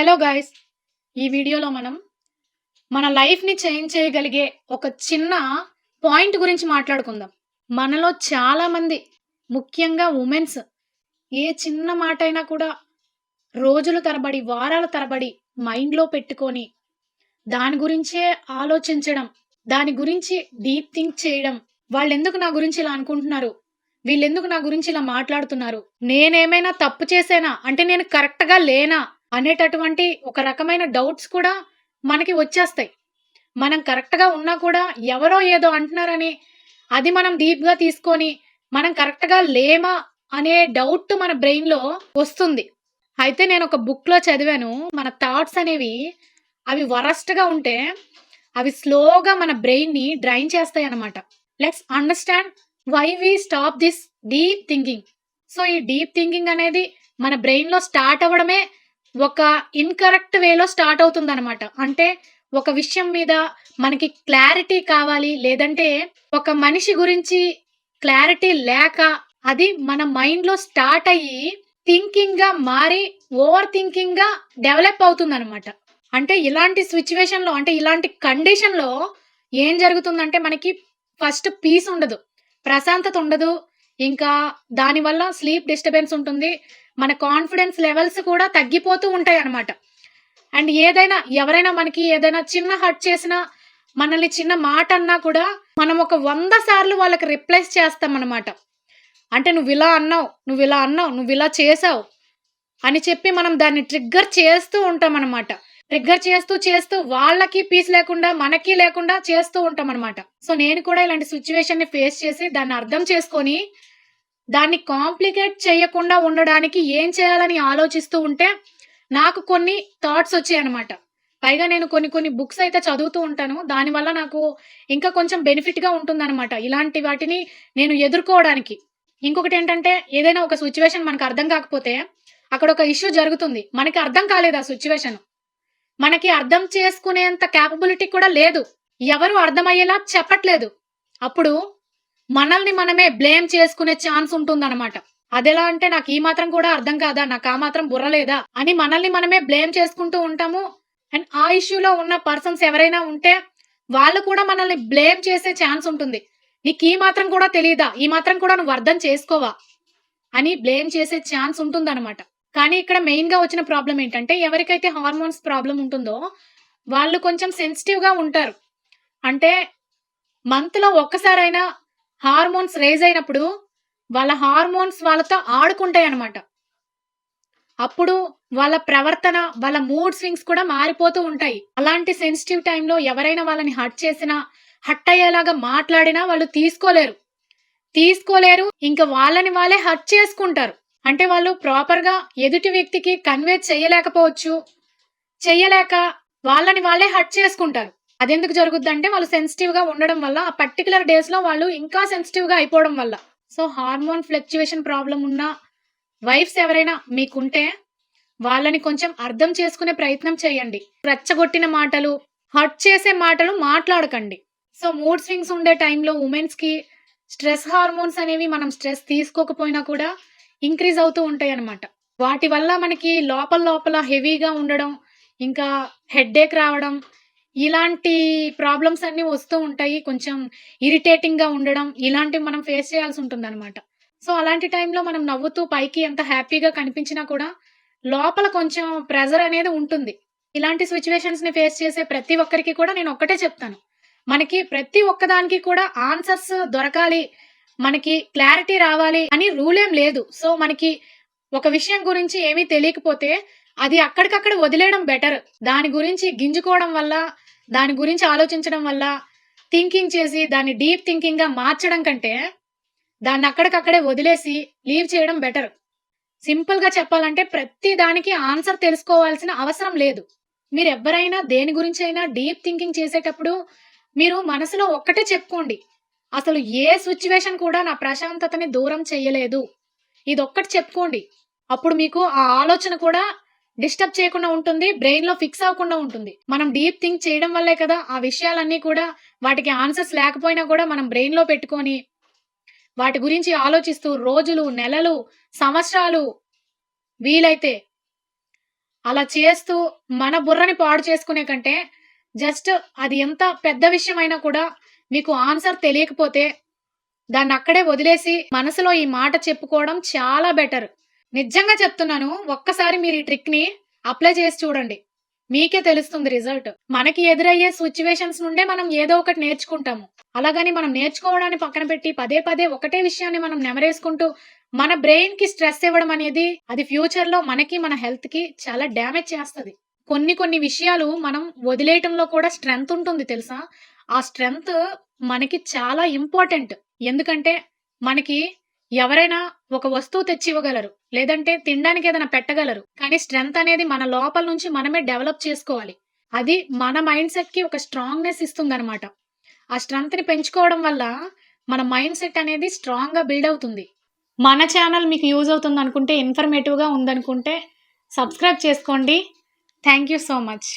Hello guys ఈ వీడియోలో మనం మన లైఫ్ని చేంజ్ చేయగలిగే ఒక చిన్న పాయింట్ గురించి మాట్లాడుకుందాం. మనలో చాలామంది ముఖ్యంగా ఉమెన్స్ ఏ చిన్న మాట అయినా కూడా రోజుల తరబడి వారాల తరబడి మైండ్లో పెట్టుకొని దాని గురించే ఆలోచించడం దాని గురించి డీప్ థింక్ చేయడం వాళ్ళు ఎందుకు నా గురించి ఇలా అనుకుంటున్నారు? వీళ్ళెందుకు నా గురించి ఇలా మాట్లాడుతున్నారు? నేనేమైనా తప్పు చేసేనా? అంటే నేను కరెక్ట్గా లేనా? అనేటటువంటి ఒక రకమైన డౌట్స్ కూడా మనకి వచ్చేస్తాయి. మనం కరెక్ట్గా ఉన్నా కూడా ఎవరో ఏదో అంటున్నారని అది మనం డీప్గా తీసుకొని మనం కరెక్ట్గా లేమా అనే డౌట్ మన బ్రెయిన్లో వస్తుంది. అయితే నేను ఒక బుక్లో చదివాను. మన థాట్స్ అనేవి అవి వరస్ట్గా ఉంటే అవి స్లోగా మన బ్రెయిన్ని డ్రైన్ చేస్తాయి అన్నమాట let's understand why we stop this deep thinking. So ఈ డీప్ థింకింగ్ అనేది మన బ్రెయిన్లో స్టార్ట్ అవ్వడమే ఒక ఇన్కరెక్ట్ వేలో స్టార్ట్ అవుతుంది అనమాట అంటే ఒక విషయం మీద మనకి క్లారిటీ కావాలి లేదంటే ఒక మనిషి గురించి క్లారిటీ లేక అది మన మైండ్లో స్టార్ట్ అయ్యి థింకింగ్గా మారి ఓవర్ థింకింగ్గా డెవలప్ అవుతుంది అనమాట అంటే ఇలాంటి సిచ్యువేషన్లో అంటే ఇలాంటి కండిషన్లో ఏం జరుగుతుందంటే మనకి ఫస్ట్ పీస్ ఉండదు. ప్రశాంతత ఉండదు. ఇంకా దానివల్ల స్లీప్ డిస్టర్బెన్స్ ఉంటుంది. మన కాన్ఫిడెన్స్ లెవెల్స్ కూడా తగ్గిపోతూ ఉంటాయి అనమాట అండ్ ఏదైనా ఎవరైనా మనకి ఏదైనా చిన్న హర్ట్ చేసినా మనల్ని చిన్న మాట అన్నా కూడా మనం ఒక వంద సార్లు వాళ్ళకి రిప్లైస్ చేస్తాం అనమాట అంటే నువ్వు ఇలా అన్నావు నువ్వు ఇలా అన్నావు నువ్వు ఇలా చేసావు అని చెప్పి మనం దాన్ని ట్రిగ్గర్ చేస్తూ ఉంటాం అనమాట ట్రిగ్గర్ చేస్తూ చేస్తూ వాళ్ళకి పీస్ లేకుండా మనకి లేకుండా చేస్తూ ఉంటాం అనమాట సో నేను కూడా ఇలాంటి సిచ్యువేషన్ని ఫేస్ చేసి దాన్ని అర్థం చేసుకొని దాన్ని కాంప్లికేట్ చేయకుండా ఉండడానికి ఏం చేయాలని ఆలోచిస్తూ ఉంటే నాకు కొన్ని థాట్స్ వచ్చాయి అనమాట పైగా నేను కొన్ని కొన్ని బుక్స్ అయితే చదువుతూ ఉంటాను. దానివల్ల నాకు ఇంకా కొంచెం బెనిఫిట్గా ఉంటుందన్నమాట. ఇలాంటి వాటిని నేను ఎదుర్కోవడానికి. ఇంకొకటి ఏంటంటే ఏదైనా ఒక సిచ్యువేషన్ మనకు అర్థం కాకపోతే అక్కడ ఒక ఇష్యూ జరుగుతుంది. మనకి అర్థం కాలేదు ఆ సిచ్యువేషన్ మనకి అర్థం చేసుకునేంత క్యాపబిలిటీ కూడా లేదు. ఎవరు అర్థమయ్యేలా చెప్పట్లేదు. అప్పుడు మనల్ని మనమే బ్లేమ్ చేసుకునే ఛాన్స్ ఉంటుందన్నమాట. అదెలా అంటే నాకు ఈ మాత్రం కూడా అర్థం కాదా? నాకు ఆ మాత్రం బుర్రలేదా అని మనల్ని మనమే బ్లేమ్ చేసుకుంటూ ఉంటాము. అండ్ ఆ ఇష్యూలో ఉన్న పర్సన్స్ ఎవరైనా ఉంటే వాళ్ళు కూడా మనల్ని బ్లేమ్ చేసే ఛాన్స్ ఉంటుంది. నీకు ఈ మాత్రం కూడా తెలియదా ఈ మాత్రం కూడా నువ్వు అర్థం చేసుకోవా? అని బ్లేమ్ చేసే ఛాన్స్ ఉంటుందన్నమాట. కానీ ఇక్కడ మెయిన్గా వచ్చిన ప్రాబ్లం ఏంటంటే ఎవరికైతే హార్మోన్స్ ప్రాబ్లం ఉంటుందో వాళ్ళు కొంచెం సెన్సిటివ్గా ఉంటారు. అంటే మంత్లో ఒక్కసారైనా హార్మోన్స్ రేజ్ అయినప్పుడు వాళ్ళ హార్మోన్స్ వాళ్ళతో ఆడుకుంటాయి అనమాట అప్పుడు వాళ్ళ ప్రవర్తన వాళ్ళ మూడ్ స్వింగ్స్ కూడా మారిపోతూ ఉంటాయి. అలాంటి సెన్సిటివ్ టైంలో ఎవరైనా వాళ్ళని హట్ చేసినా హట్ అయ్యేలాగా మాట్లాడినా వాళ్ళు తీసుకోలేరు. తీసుకోలేరు ఇంకా వాళ్ళని వాళ్ళే హట్ చేసుకుంటారు. అంటే వాళ్ళు ప్రాపర్గా ఎదుటి వ్యక్తికి కన్వే చేయలేకపోవచ్చు చెయ్యలేక వాళ్ళని వాళ్ళే హట్ చేసుకుంటారు. అదెందుకు జరుగుద్ది అంటే వాళ్ళు సెన్సిటివ్గా ఉండడం వల్ల ఆ పర్టికులర్ డేస్లో వాళ్ళు ఇంకా సెన్సిటివ్గా అయిపోవడం వల్ల. సో హార్మోన్ ఫ్లక్చువేషన్ ప్రాబ్లం ఉన్న వైఫ్స్ ఎవరైనా మీకుంటే వాళ్ళని కొంచెం అర్థం చేసుకునే ప్రయత్నం చేయండి. రెచ్చగొట్టిన మాటలు హర్ట్ చేసే మాటలు మాట్లాడకండి. సో మూడ్ స్వింగ్స్ ఉండే టైంలో ఉమెన్స్కి స్ట్రెస్ హార్మోన్స్ అనేవి మనం స్ట్రెస్ తీసుకోకపోయినా కూడా ఇంక్రీజ్ అవుతూ ఉంటాయి అన్నమాట. వాటి వల్ల మనకి లోపల లోపల హెవీగా ఉండడం ఇంకా హెడ్ఏక్ రావడం ఇలాంటి ప్రాబ్లమ్స్ అన్నీ వస్తూ ఉంటాయి. కొంచెం ఇరిటేటింగ్గా ఉండడం ఇలాంటివి మనం ఫేస్ చేయాల్సి ఉంటుంది అనమాట సో అలాంటి టైంలో మనం నవ్వుతూ పైకి ఎంత హ్యాపీగా కనిపించినా కూడా లోపల కొంచెం ప్రెజర్ అనేది ఉంటుంది. ఇలాంటి సిచ్యువేషన్స్ని ఫేస్ చేసే ప్రతి ఒక్కరికి కూడా నేను ఒక్కటే చెప్తాను. మనకి ప్రతి ఒక్కదానికి కూడా ఆన్సర్స్ దొరకాలి. మనకి క్లారిటీ రావాలి అని రూల్ ఏం లేదు. సో మనకి ఒక విషయం గురించి ఏమీ తెలియకపోతే అది అక్కడికక్కడ వదిలేయడం బెటర్ దాని గురించి గింజుకోవడం వల్ల దాని గురించి ఆలోచించడం వల్ల థింకింగ్ చేసి దాన్ని డీప్ థింకింగ్గా మార్చడం కంటే దాన్ని అక్కడికక్కడే వదిలేసి లీవ్ చేయడం బెటర్ సింపుల్గా చెప్పాలంటే ప్రతి దానికి ఆన్సర్ తెలుసుకోవాల్సిన అవసరం లేదు. మీరు ఎవరైనా దేని గురించి అయినా డీప్ థింకింగ్ చేసేటప్పుడు మీరు మనసులో ఒక్కటే చెప్పుకోండి. అసలు ఏ సిచ్యువేషన్ కూడా నా ప్రశాంతతని దూరం చేయలేదు. ఇది ఒక్కటి చెప్పుకోండి. అప్పుడు మీకు ఆ ఆలోచన కూడా డిస్టర్బ్ చేయకుండా ఉంటుంది బ్రెయిన్లో ఫిక్స్ అవ్వకుండా ఉంటుంది. మనం డీప్ థింక్ చేయడం వల్లే కదా ఆ విషయాలన్నీ కూడా వాటికి ఆన్సర్స్ లేకపోయినా కూడా మనం బ్రెయిన్లో పెట్టుకొని వాటి గురించి ఆలోచిస్తూ రోజులు నెలలు సంవత్సరాలు వీలైతే అలా చేస్తూ మన బుర్రని పాడు చేసుకునే కంటే జస్ట్ అది ఎంత పెద్ద విషయమైనా కూడా మీకు ఆన్సర్ తెలియకపోతే దాన్ని అక్కడే వదిలేసి మనసులో ఈ మాట చెప్పుకోవడం చాలా బెటర్. నిజంగా చెప్తున్నాను ఒక్కసారి మీరు ఈ ట్రిక్ని అప్లై చేసి చూడండి. మీకే తెలుస్తుంది రిజల్ట్ మనకి ఎదురయ్యే సిచ్యువేషన్స్ నుండే మనం ఏదో ఒకటి నేర్చుకుంటాము. అలాగని మనం నేర్చుకోవడాన్ని పక్కన పెట్టి పదే పదే ఒకటే విషయాన్ని మనం నెమరేసుకుంటూ మన బ్రెయిన్కి స్ట్రెస్ ఇవ్వడం అనేది అది ఫ్యూచర్లో మనకి మన హెల్త్కి చాలా డ్యామేజ్ చేస్తుంది. కొన్ని కొన్ని విషయాలు మనం వదిలేయటంలో కూడా స్ట్రెంగ్త్ ఉంటుంది తెలుసా? ఆ స్ట్రెంగ్త్ మనకి చాలా ఇంపార్టెంట్ ఎందుకంటే మనకి ఎవరైనా ఒక వస్తువు తెచ్చి ఇవ్వగలరు లేదంటే తినడానికి ఏదైనా పెట్టగలరు. కానీ స్ట్రెంగ్త్ అనేది మన లోపల నుంచి మనమే డెవలప్ చేసుకోవాలి. అది మన మైండ్ సెట్కి ఒక స్ట్రాంగ్నెస్ ఇస్తుంది అనమాట ఆ స్ట్రెంగ్త్ని పెంచుకోవడం వల్ల మన మైండ్ సెట్ అనేది స్ట్రాంగ్గా బిల్డ్ అవుతుంది. మన ఛానల్ మీకు యూజ్ అవుతుంది అనుకుంటే ఇన్ఫర్మేటివ్గా ఉందనుకుంటే సబ్స్క్రైబ్ చేసుకోండి. Thank you so much.